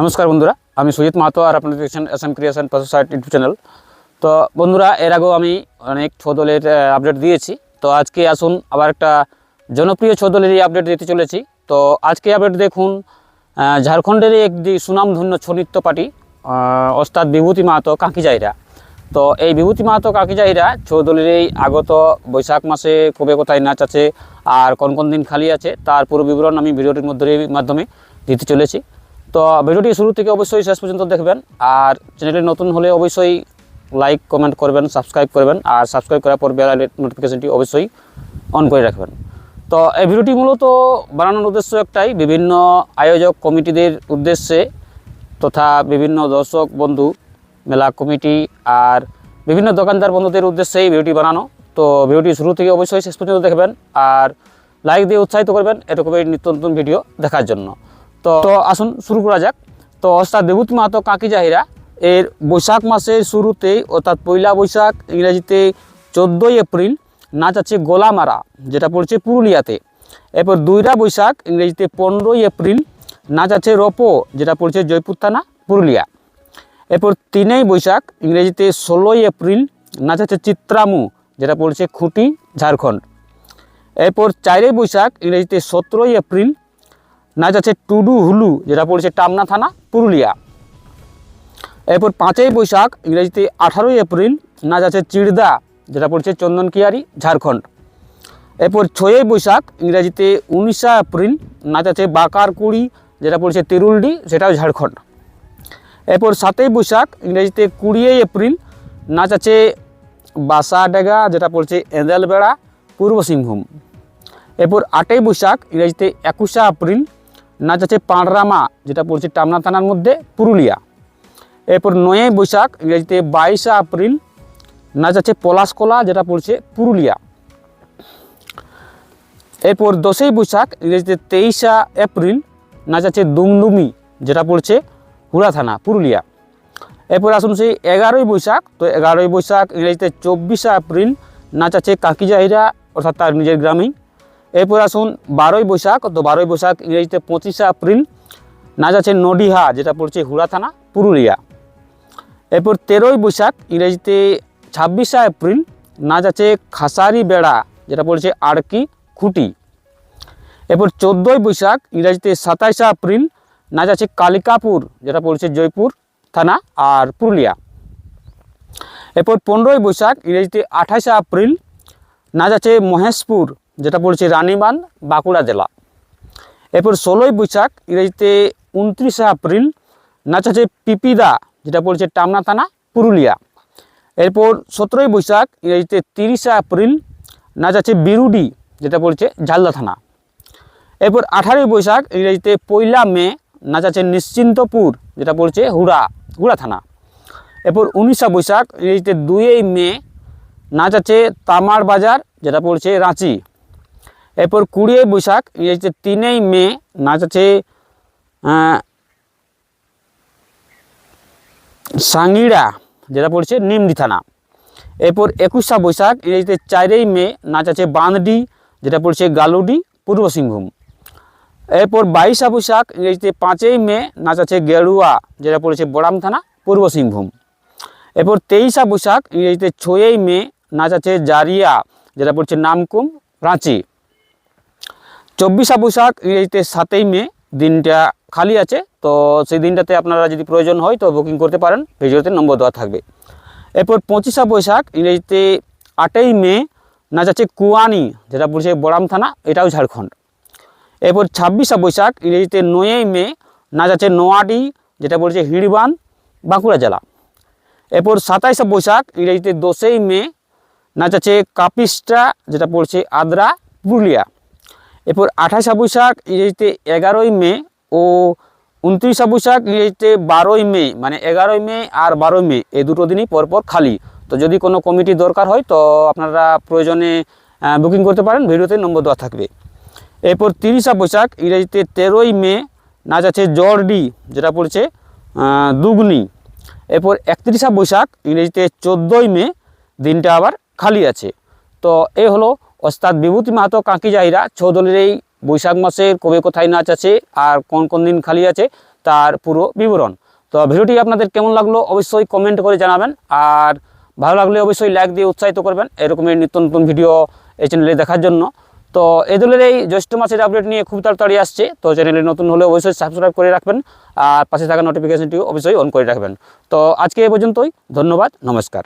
নমস্কার বন্ধুরা আমি সুজিত মাহাতো আর আপনারা দেখছেন S M creation site YouTube channel তো বন্ধুরা এর আগেও আমি অনেক ছ দলের আপডেট দিয়েছি। তো আজকে আসুন আবার একটা জনপ্রিয় ছ দলেরই আপডেট দিতে চলেছি। তো আজকে আপডেট দেখুন ঝাড়খণ্ডেরই একটি সুনামধন্য ছৌ নৃত্য পার্টি আহ, ওস্তাদ বিভূতি মাহাতো কাকিজাইরা। তো এই বিভূতি মাহাতো কাকিজাইরা ছৌ দলের এই আগত বৈশাখ মাসে কবে কোথায় নাচ আছে আর কোন কোন দিন খালি আছে তার পুরো বিবরণ আমি ভিডিওটির মধ্যে মাধ্যমে দিতে চলেছি। তো ভিডিওটি শুরু থেকে অবশ্যই শেষ পর্যন্ত দেখবেন। আর চ্যানেলটি নতুন হলে অবশ্যই লাইক কমেন্ট করবেন সাবস্ক্রাইব করবেন, আর সাবস্ক্রাইব করার পর বেল নোটিফিকেশনটি অবশ্যই অন করে রাখবেন। তো এই ভিডিওটি মূলত বানানোর উদ্দেশ্য একটাই, বিভিন্ন আয়োজক কমিটিদের উদ্দেশ্যে তথা বিভিন্ন দর্শক, বন্ধু, মেলা কমিটি আর বিভিন্ন দোকানদার, বন্ধুদের উদ্দেশ্যে এই ভিডিওটি বানানো। তো ভিডিওটি শুরু থেকে অবশ্যই শেষ পর্যন্ত দেখবেন, আর লাইক দিয়ে উৎসাহিত করবেন এরকমের নিত্য নতুন ভিডিও দেখার জন্য। তো তো আসুন শুরু করা যাক। তো অর্থাৎ দেবুতি মাহাতো কাকি জাহিরা, এর বৈশাখ মাসের শুরুতেই অর্থাৎ পয়লা বৈশাখ ইংরেজিতে চোদ্দোই এপ্রিল নাচ আছে গোলামারা, যেটা পড়ছে পুরুলিয়াতে। এরপর দুইরা বৈশাখ ইংরেজিতে পনেরোই এপ্রিল নাচ আছে রোপো, যেটা পড়ছে জয়পুর থানা, পুরুলিয়া। এরপর তিনই বৈশাখ ইংরেজিতে ষোলোই এপ্রিল নাচ আছে চিত্রামু, যেটা পড়ছে খুঁটি, ঝাড়খণ্ড। এরপর চারই বৈশাখ ইংরেজিতে সতেরোই এপ্রিল নাচ আছে টুডু হুলু, যেটা পড়ছে টামনা থানা, পুরুলিয়া। এরপর পাঁচই বৈশাখ, ইংরেজিতে আঠারোই এপ্রিল, নাচ আছে চিড়দা, যেটা পড়ছে চন্দনকিয়ারি ঝাড়খণ্ড। এরপর ছয়ই বৈশাখ, ইংরেজিতে উনিশা এপ্রিল, নাচ আছে বাকারকুড়ি, যেটা পড়ছে তিরুলডি, সেটাও ঝাড়খণ্ড। এরপর সাতই বৈশাখ, ইংরেজিতে কুড়িই এপ্রিল, নাচ আছে বাসাডেগা যেটা পড়ছে এঁদেলবেড়া, পূর্ব সিংভূম। এরপর আটই বৈশাখ, ইংরেজিতে একুশা এপ্রিল নাচ আছে পাঁড়রামা যেটা পড়ছে টামনা থানার মধ্যে, পুরুলিয়া। এরপর নয়ই বৈশাখ, ইংরেজিতে বাইশা এপ্রিল, নাচ আছে পলাশকলা, যেটা পড়ছে পুরুলিয়া। এরপর দশই বৈশাখ, ইংরেজিতে তেইশা এপ্রিল, নাচ আছে দুমদুমি, যেটা পড়ছে হুড়া থানা, পুরুলিয়া। এরপর আসুন সেই এগারোই বৈশাখ, তো এগারোই বৈশাখ, ইংরেজিতে চব্বিশে এপ্রিল, নাচ আছে কাকিজাহিরা, অর্থাৎ তার নিজের গ্রামেই এরপর আসুন বারোই বৈশাখ, তো বারোই বৈশাখ ইংরেজিতে পঁচিশে এপ্রিল। নাচ আছে নডিহা, যেটা পড়ছে হুড়া থানা, পুরুলিয়া। এরপর তেরোই বৈশাখ ইংরেজিতে ছাব্বিশে এপ্রিল নাচ আছে খাসারি বেড়া যেটা পড়ছে আড়কি খুঁটি। এরপর চোদ্দোই বৈশাখ ইংরেজিতে সাতাইশে এপ্রিল নাচ আছে কালিকাপুর, যেটা পড়ছে জয়পুর থানা আর পুরুলিয়া। এরপর পনেরোই বৈশাখ ইংরেজিতে আঠাশে এপ্রিল নাচ আছে মহেশপুর যেটা পড়ছে রানীবান বাঁকুড়া জেলা। এরপর ষোলোই বৈশাখ, ইংরেজিতে উনত্রিশে এপ্রিল, নাচ আছে পিপিদা, যেটা পড়ছে টামনা থানা, পুরুলিয়া। এরপর সতেরোই বৈশাখ, ইংরেজিতে তিরিশে এপ্রিল, নাচ আছে বিরুডি, যেটা পড়ছে ঝালদা থানা। এরপর আঠারোই বৈশাখ, ইংরেজিতে পয়লা মে, নাচ আছে নিশ্চিন্তপুর, যেটা পড়ছে হুড়া হুড়া থানা। এরপর উনিশা বৈশাখ, ইংরেজিতে দুইই মে, নাচ আছে তামার বাজার, যেটা পড়ছে রাঁচি। এরপর কুড়িই বৈশাখ ইংরেজিতে তিনই মে, নাচ আছে সাঙ্গিড়া, যেটা পড়ছে নিমডি থানা। এরপর একুশা বৈশাখ ইংরেজিতে চারই মে, নাচ আছে বাঁধডি যেটা পড়ছে গালুডি, পূর্ব সিংভূম। এরপর বাইশা বৈশাখ ইংরেজিতে পাঁচই মে, নাচ আছে গেরুয়া, যেটা পড়েছে বড়াম থানা, পূর্ব সিংভূম। এরপর তেইশা বৈশাখ ইংরেজিতে ছয়ই মে, নাচ আছে জারিয়া, যেটা পড়ছে নামকুম, রাঁচি। চব্বিশা বৈশাখ ইংরেজিতে সাতই মে দিনটা খালি আছে, তো সেই দিনটাতে আপনারা যদি প্রয়োজন হয় তো বুকিং করতে পারেন, ভিডিওতে নম্বর দেওয়া থাকবে। এরপর পঁচিশা বৈশাখ ইংরেজিতে আটই মে নাচ আছে কুয়ানি, যেটা পড়ছে বড়াম থানা, এটাও ঝাড়খণ্ড। এরপর ছাব্বিশা বৈশাখ ইংরেজিতে নয়ই মে নাচ আছে নোয়াডি, যেটা পড়ছে হিড়বান, বাঁকুড়া জেলা। এরপর সাতাইশে বৈশাখ ইংরেজিতে দশই মে নাচ আছে কাপিস্টা, যেটা পড়ছে আদ্রা, পুরুলিয়া। এরপর আঠাশা বৈশাখ ইংরেজিতে এগারোই মে ও উনত্রিশা বৈশাখ ইংরেজিতে বারোই মে মানে এগারোই মে আর বারোই মে, এই দুটো দিনই পরপর খালি। তো যদি কোনো কমিটি দরকার হয়, তো আপনারা প্রয়োজনে বুকিং করতে পারেন, ভিডিওতে নম্বর দেওয়া থাকবে। এরপর তিরিশা বৈশাখ ইংরেজিতে তেরোই মে, নাচ আছে জর্ডি, যেটা পড়ছে দুগনি। এরপর একত্রিশা বৈশাখ ইংরেজিতে চোদ্দোই মে, দিনটা আবার খালি আছে। তো এই হলো ওস্তাদ বিভূতি মাহাতো কাকি জাহিরা চৌদলের এই বৈশাখ মাসের কবে কোথায় নাচ আছে আর কোন কোন দিন খালি আছে তার পুরো বিবরণ। তো ভিডিওটি আপনাদের কেমন লাগল অবশ্যই কমেন্ট করে জানাবেন আর ভালো লাগলে অবশ্যই লাইক দিয়ে উৎসাহিত করবেন। এরকমের নিত্য নতুন ভিডিও এই চ্যানেলে দেখার জন্য। তো এই দলের এই জ্যৈষ্ঠ মাসের আপডেট নিয়ে খুব তাড়াতাড়ি আসছে। তো চ্যানেলে নতুন হলে অবশ্যই সাবস্ক্রাইব করে রাখবেন আর পাশে থাকা নোটিফিকেশনটিও অবশ্যই অন করে রাখবেন। তো আজকে এ পর্যন্তই। ধন্যবাদ। নমস্কার।